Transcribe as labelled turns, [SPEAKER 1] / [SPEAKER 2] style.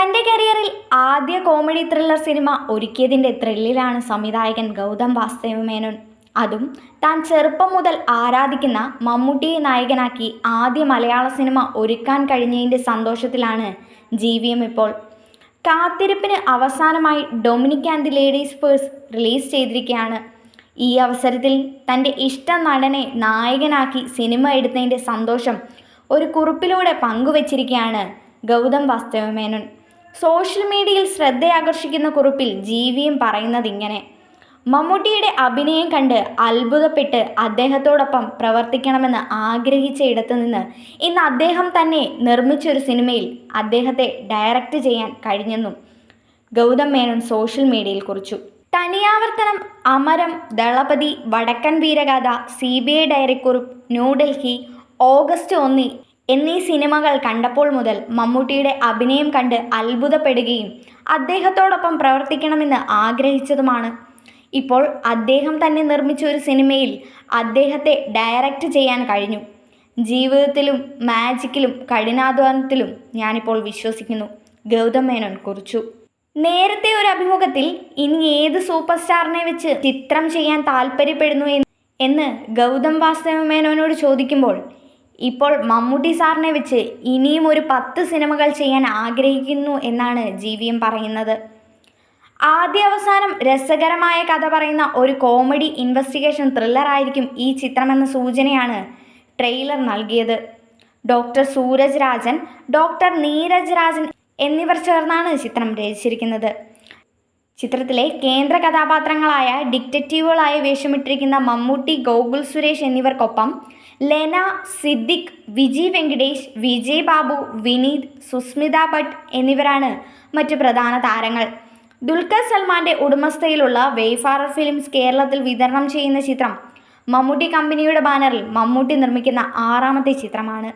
[SPEAKER 1] തന്റെ കരിയറിൽ ആദ്യ കോമഡി ത്രില്ലർ സിനിമ ഒരുക്കിയതിന്റെ ത്രില്ലിലാണ് സംവിധായകൻ ഗൗതം വാസുദേവമേനോൻ. അതും താൻ ചെറുപ്പം മുതൽ ആരാധിക്കുന്ന മമ്മൂട്ടിയെ നായകനാക്കി ആദ്യ മലയാള സിനിമ ഒരുക്കാൻ കഴിഞ്ഞതിന്റെ സന്തോഷത്തിലാണ് ജി വി എം ഇപ്പോൾ. കാത്തിരിപ്പിന് അവസാനമായി Dominic and the ladies purse release ചെയ്തിരിക്കുകയാണ്. ഈ അവസരത്തിൽ തന്റെ ഇഷ്ട നടനെ നായകനാക്കി സിനിമ എടുത്തതിന്റെ സന്തോഷം ഒരു കുറിപ്പിലൂടെ പങ്കുവച്ചിരിക്കുകയാണ് ഗൗതം വാസ്തവ മേനോൻ സോഷ്യൽ മീഡിയയിൽ ശ്രദ്ധയാകർഷിക്കുന്ന കുറിപ്പിൽ ജീവിയും പറയുന്നത് ഇങ്ങനെ. മമ്മൂട്ടിയുടെ അഭിനയം കണ്ട് അത്ഭുതപ്പെട്ട് അദ്ദേഹത്തോടൊപ്പം പ്രവർത്തിക്കണമെന്ന് ആഗ്രഹിച്ച ഇടത്തു നിന്ന് ഇന്ന് അദ്ദേഹം തന്നെ നിർമ്മിച്ചൊരു സിനിമയിൽ അദ്ദേഹത്തെ ഡയറക്റ്റ് ചെയ്യാൻ കഴിഞ്ഞെന്നും ഗൗതം മേനോൻ സോഷ്യൽ മീഡിയയിൽ കുറിച്ചു. തനിയാവർത്തനം Amaram Dalapathi Vadakkan Veeragatha C B I ഡയറിക്കുറിപ്പ് New Delhi August ഒന്ന് എന്നീ സിനിമകൾ കണ്ടപ്പോൾ മുതൽ മമ്മൂട്ടിയുടെ അഭിനയം കണ്ട് അത്ഭുതപ്പെടുകയും അദ്ദേഹത്തോടൊപ്പം പ്രവർത്തിക്കണമെന്ന് ആഗ്രഹിച്ചതുമാണ്. ഇപ്പോൾ അദ്ദേഹം തന്നെ നിർമ്മിച്ച ഒരു സിനിമയിൽ അദ്ദേഹത്തെ ഡയറക്റ്റ് ചെയ്യാൻ കഴിഞ്ഞു. ജീവിതത്തിലും മാജിക്കിലും കഠിനാധ്വാനത്തിലും ഞാനിപ്പോൾ വിശ്വസിക്കുന്നു. ഗൗതം മേനോൻ കുറിച്ചു. നേരത്തെ ഒരു അഭിമുഖത്തിൽ ഇനി ഏത് സൂപ്പർ സ്റ്റാറിനെ വെച്ച് ചിത്രം ചെയ്യാൻ താല്പര്യപ്പെടുന്നു എന്ന് ഗൗതം വാസുദേവ മേനോനോട് ചോദിക്കുമ്പോൾ ഇപ്പോൾ മമ്മൂട്ടി സാറിനെ വെച്ച് ഇനിയും ഒരു പത്ത് സിനിമകൾ ചെയ്യാൻ ആഗ്രഹിക്കുന്നു എന്നാണ് ജി വി എം പറയുന്നത്. ആദ്യ അവസാനം രസകരമായ കഥ പറയുന്ന ഒരു കോമഡി ഇൻവെസ്റ്റിഗേഷൻ ത്രില്ലറായിരിക്കും ഈ ചിത്രമെന്ന സൂചനയാണ് ട്രെയിലർ നൽകിയത്. ഡോക്ടർ സൂരജ് രാജൻ ഡോക്ടർ നീരജ് രാജൻ എന്നിവർ ചേർന്നാണ് ചിത്രം രചിച്ചിരിക്കുന്നത്. ചിത്രത്തിലെ കേന്ദ്ര കഥാപാത്രങ്ങളായ ഡിറ്റക്റ്റീവുകളായി വേഷമിട്ടിരിക്കുന്ന മമ്മൂട്ടി ഗോകുൽ സുരേഷ് എന്നിവർക്കൊപ്പം ലെന സിദ്ദിഖ് വിജി വെങ്കടേഷ് വിജയ് ബാബു വിനീത് സുസ്മിത ഭട്ട് എന്നിവരാണ് മറ്റ് പ്രധാന താരങ്ങൾ. ദുൽഖർ സൽമാന്റെ ഉടമസ്ഥയിലുള്ള വെയ്ഫാറർ ഫിലിംസ് കേരളത്തിൽ വിതരണം ചെയ്യുന്ന ചിത്രം മമ്മൂട്ടി കമ്പനിയുടെ ബാനറിൽ മമ്മൂട്ടി നിർമ്മിക്കുന്ന ആറാമത്തെ ചിത്രമാണ്.